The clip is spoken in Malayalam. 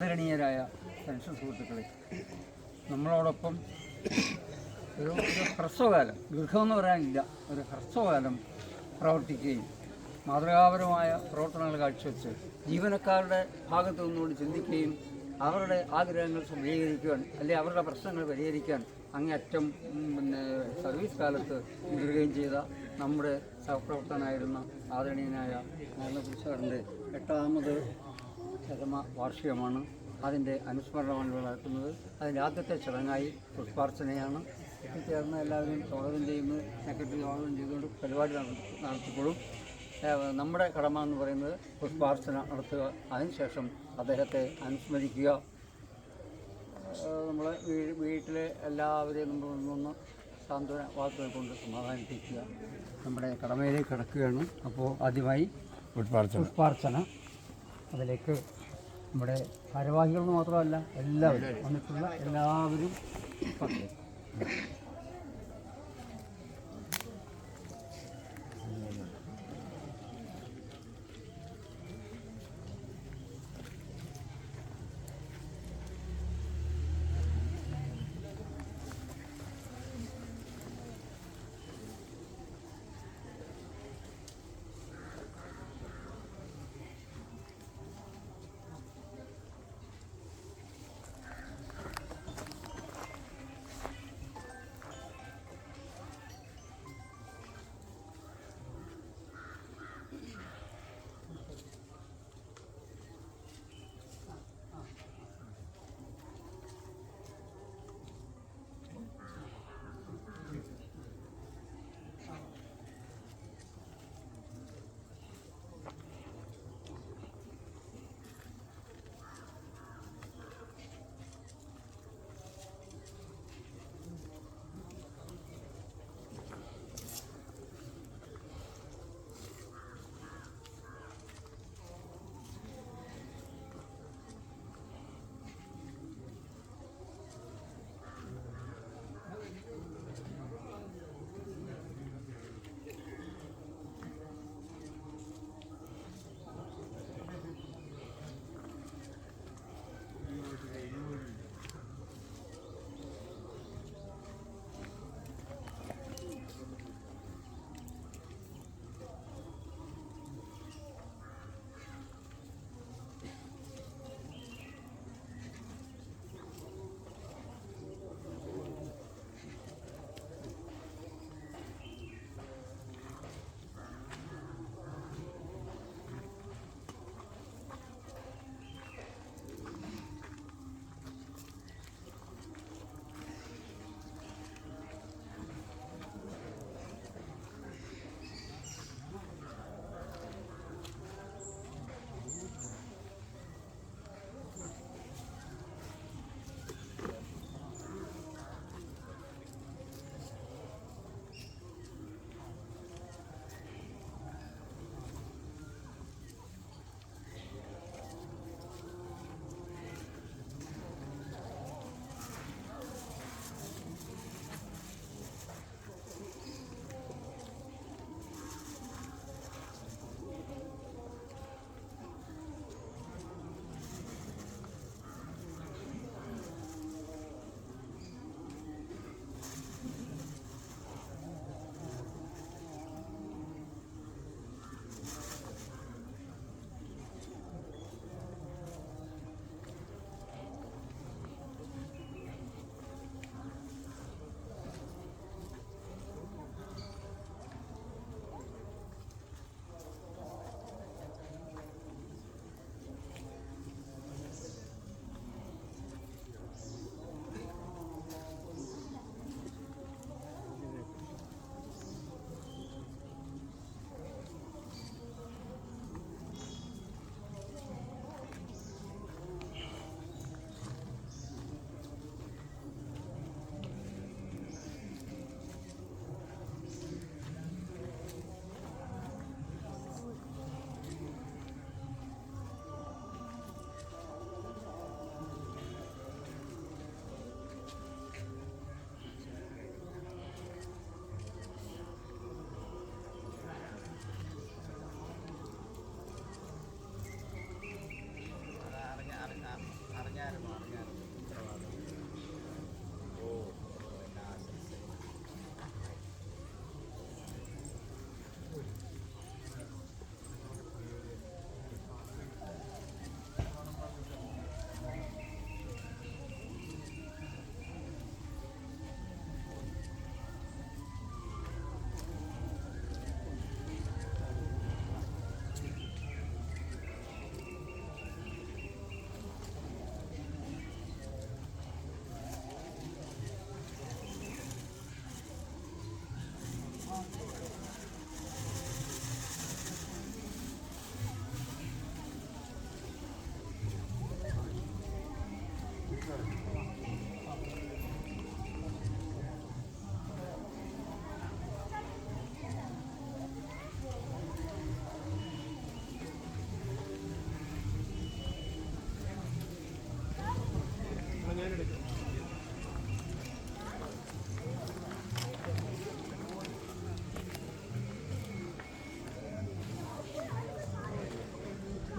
ആദരണീയരായ പെൻഷൻ സുഹൃത്തുക്കളെ നമ്മളോടൊപ്പം ഒരു ഹ്രസ്വകാലം ദീർഘമെന്ന് പറയാനില്ല ഒരു ഹ്രസ്വകാലം പ്രവർത്തിക്കുകയും മാതൃകാപരമായ പ്രവർത്തനങ്ങൾ കാഴ്ചവെച്ച് ജീവനക്കാരുടെ ഭാഗത്തു നിന്നുകൊണ്ട് ചിന്തിക്കുകയും അവരുടെ ആഗ്രഹങ്ങൾ സജ്ജീകരിക്കുവാൻ അല്ലെങ്കിൽ അവരുടെ പ്രശ്നങ്ങൾ പരിഹരിക്കാൻ അങ്ങേയറ്റം പിന്നെ സർവീസ് കാലത്ത് മുതിരുകയും ചെയ്ത നമ്മുടെ സഹപ്രവർത്തകനായിരുന്ന ആദരണീയനായ നാരായണ കുറിച്ചുകാരന്റെ എട്ടാമത് ചരമ വാർഷികമാണ്. അതിന്റെ അനുസ്മരണമാണ് ഇവിടെ നടക്കുന്നത്. അതിന്റെ ആദ്യത്തെ ചടങ്ങായി പുഷ്പാർച്ചനയാണ്. എത്തിച്ചേർന്ന് എല്ലാവരും സ്വാഗതം ചെയ്യുന്നു. സെക്രട്ടറി സ്വാഗതം ചെയ്തുകൊണ്ട് പരിപാടി നട- നടത്തിക്കൊള്ളും നമ്മുടെ കടമ എന്ന് പറയുന്നത് പുഷ്പാർച്ചന നടത്തുക. അതിനുശേഷം അദ്ദേഹത്തെ അനുസ്മരിക്കുക. നമ്മളെ വീട്ടിലെ എല്ലാവരെയും നമ്മൾ നിന്ന് സാന്ത്വന വാക്കുകൾ കൊണ്ട് സമാധാനിപ്പിക്കുക. നമ്മുടെ കടമയിലേക്ക് കിടക്കുകയാണ്. അപ്പോൾ ആദ്യമായി പുഷ്പാർച്ചന. പുഷ്പാർച്ചന. അതിലേക്ക് നമ്മുടെ ഭാരവാഹികൾ മാത്രമല്ല എല്ലാവരും വന്നിട്ടുള്ള എല്ലാവരും പങ്കെടുക്കും. ഞാനെടുക്കാം